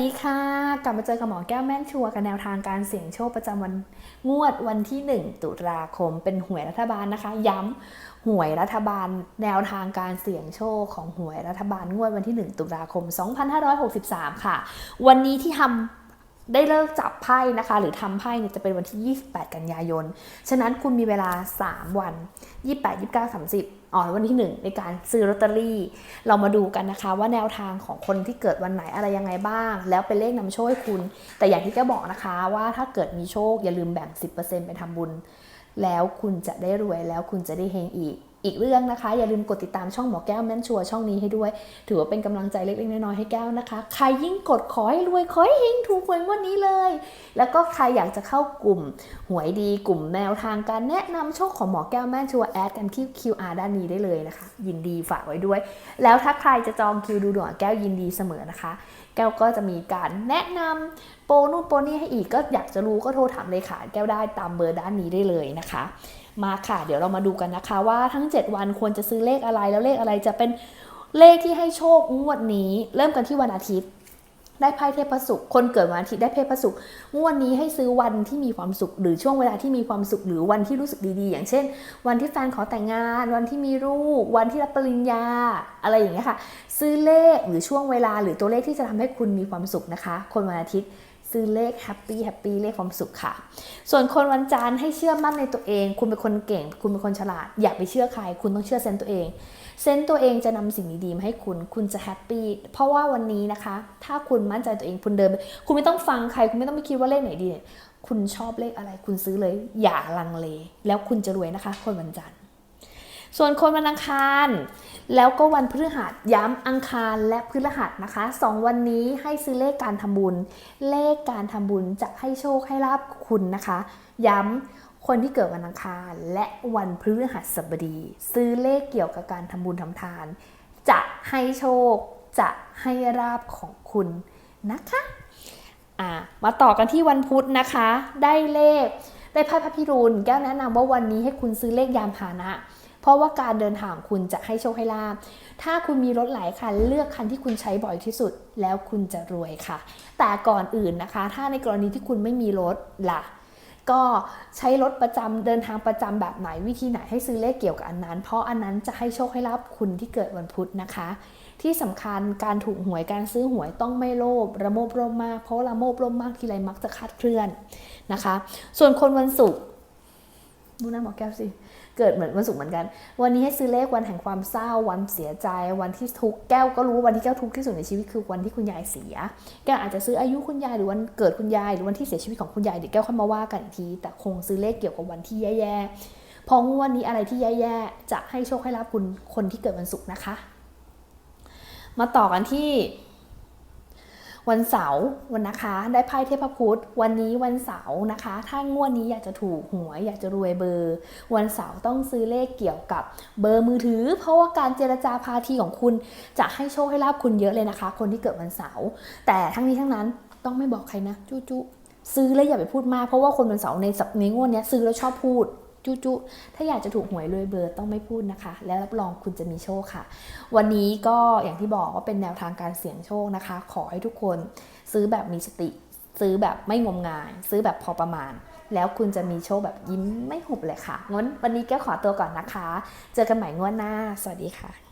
สวัสดีค่ะ กลับมาเจอกับหมอแก้วแม่นชัวกับแนวทางการเสี่ยงโชคประจำวันงวดวันที่ 1 ตุลาคม เป็นหวยรัฐบาลนะคะ ย้ำหวยรัฐบาล แนวทางการเสี่ยงโชคของหวยรัฐบาลงวดวันที่ 1 ตุลาคม 2563 ค่ะ วันนี้ที่ทำ ได้เลิกจับไพ่นะคะ หรือทำไพ่เนี่ยจะเป็นวันที่ 28 กันยายน ฉะนั้นคุณมีเวลา 3 วัน 28 29 30อ๋อวันที่ 1 ในการซื้อลอตเตอรี่ เรามาดูกันนะคะ ว่าแนวทางของคนที่เกิดวันไหนอะไรยังไงบ้าง แล้วเป็นเลขนำโชคให้คุณ แต่อย่างที่แกบอกนะคะว่าถ้าเกิดมีโชคอย่าลืมแบ่ง 10%ไปทำบุญ แล้วคุณจะได้รวยแล้วคุณจะได้เฮงอีก อีกเรื่องนะคะ อย่าลืมกดติดตามช่องหมอแก้วแม่นชัวร์ช่องนี้ให้ด้วย ถือว่าเป็นกำลังใจเล็กๆน้อยๆให้แก้วนะคะ ใครยิ่งกดขอให้รวยขอให้เฮงถูกหวยวันนี้เลย แล้วก็ใครอยากจะเข้ากลุ่มหวยดีกลุ่มแนวทางการแนะนำโชคของหมอแก้วแม่นชัวร์แอดกันที่ QR ด้านนี้ได้เลยนะคะ ยินดีฝากไว้ด้วย แล้วถ้าใครจะจองคิวดูดวงแก้วยินดีเสมอนะคะ แก้วก็จะมีการแนะนำโปรนู่นโปรนี่ให้อีกก็อยากจะรู้ก็โทรถามเลยค่ะแก้วได้ตามเบอร์ด้านนี้ได้เลยนะคะ มาค่ะ เดี๋ยวเรามาดูกันนะคะ ว่าทั้ง 7 วันควรจะซื้อเลขอะไรแล้วเลขอะไรจะเป็นเลขที่ให้โชคงวดนี้ เริ่มกันที่วันอาทิตย์ ได้ไพ่เทพสุข คนเกิดวันอาทิตย์ได้เทพสุขงวดนี้ให้ซื้อวันที่มีความสุข หรือช่วงเวลาที่มีความสุขหรือวันที่รู้สึกดีๆ อย่างเช่น วันที่แฟนขอแต่งงาน วันที่มีลูกวันที่รับปริญญา อะไรอย่างเงี้ยค่ะ ซื้อเลขหรือช่วงเวลาหรือตัวเลขที่จะทำให้คุณมีความสุขนะคะ คนวันอาทิตย์ ซื้อเลขแฮปปี้แฮปปี้เลขความสุขค่ะ ส่วนคนวันจันทร์ให้เชื่อมั่นในตัวเอง คุณเป็นคนเก่ง คุณเป็นคนฉลาด อย่าไปเชื่อใคร คุณต้องเชื่อเซนต์ตัวเอง เซนต์ตัวเองจะนำสิ่งดีๆมาให้คุณ คุณจะแฮปปี้ เพราะว่าวันนี้นะคะ ถ้าคุณมั่นใจตัวเอง คุณเดินไปคุณไม่ต้องฟังใคร คุณไม่ต้องไปคิดว่าเลขไหนดีเนี่ยคุณชอบเลขอะไร คุณซื้อเลย อย่าลังเล แล้วคุณจะรวยนะคะ คนวันจันทร์ ส่วนคนวันอังคาร แล้วก็วันพฤหัสย้ำอังคารและพฤหัสนะคะสองวันนี้ให้ซื้อเลขการทำบุญ เลขการทำบุญจะให้โชคให้ลาบคุณนะคะ ย้ำคนที่เกิดวันอังคารและวันพฤหัสบดี ซื้อเลขเกี่ยวกับการทำบุญทำทาน จะให้โชคจะให้ราบของคุณนะคะมาต่อกันที่วันพุธนะคะ ได้เลข ได้ไพ่พระพิรุณแก้วแนะนำว่าวันนี้ให้คุณซื้อเลขยามพานะ เพราะว่าการเดินทางคุณจะให้โชคให้ลาบ ถ้าคุณมีรถหลายคันเลือกคันที่คุณใช้บ่อยที่สุด แล้วคุณจะรวยค่ะ แต่ก่อนอื่นนะคะ ถ้าในกรณีที่คุณไม่มีรถล่ะก็ใช้รถประจำเดินทางประจำแบบไหนวิธีไหนให้ซื้อเลขเกี่ยวกับอันนั้น เพราะอันนั้นจะให้โชคให้ลาบคุณที่เกิดวันพุธนะคะ ที่สำคัญการถูกหวยการซื้อหวยต้องไม่โลภระโมบร่มมาก เพราะระโมบร่มมากทีไรมักจะคาดเคลื่อนนะคะ ส่วนคนวันศุกร์ ดูหน้าหมอแก้วสิ เกิดเหมือนวันศุกร์เหมือนกัน วันนี้ให้ซื้อเลขวันแห่งความเศร้า วันเสียใจ วันที่ทุกแก้วก็รู้วันที่แก้วทุกที่สุดในชีวิตคือวันที่คุณยายเสีย แก้วอาจจะซื้ออายุคุณยายหรือวันเกิดคุณยายหรือวันที่เสียชีวิตของคุณยายเดี๋ยวแก้วค่อยมาว่ากันอีกที แต่คงซื้อเลขเกี่ยวกับวันที่แย่ๆ พองวดนี้อะไรที่แย่ๆจะให้โชคให้ลาบคุณคนที่เกิดวันศุกร์นะคะ มาต่อกันที่ วันเสาร์วันนะคะ ได้ไพ่เทพพุธวันนี้วันเสาร์นะคะ ถ้างวดนี้อยากจะถูกหวยอยากจะรวยเบอร์ วันเสาร์ต้องซื้อเลขเกี่ยวกับเบอร์มือถือ เพราะว่าการเจรจาพาทีของคุณจะให้โชคให้ลาบคุณเยอะเลยนะคะ คนที่เกิดวันเสาร์แต่ทั้งนี้ทั้งนั้นต้องไม่บอกใครนะจุจุซื้อแล้วอย่าไปพูดมากเพราะว่าคนวันเสาร์ในสัปในงวดนี้ซื้อแล้วชอบพูด จุจุถ้าอยากจะถูกหวยรวยเบอร์ต้องไม่พูดนะคะ แล้วรับรองคุณจะมีโชคค่ะ วันนี้ก็อย่างที่บอกว่าเป็นแนวทางการเสี่ยงโชคนะคะ ขอให้ทุกคนซื้อแบบมีสติ ซื้อแบบไม่งมงาย ซื้อแบบพอประมาณ แล้วคุณจะมีโชคแบบยิ้มไม่หุบเลยค่ะงั้นวันนี้แก้วขอตัวก่อนนะคะ เจอกันใหม่งวดหน้า สวัสดีค่ะ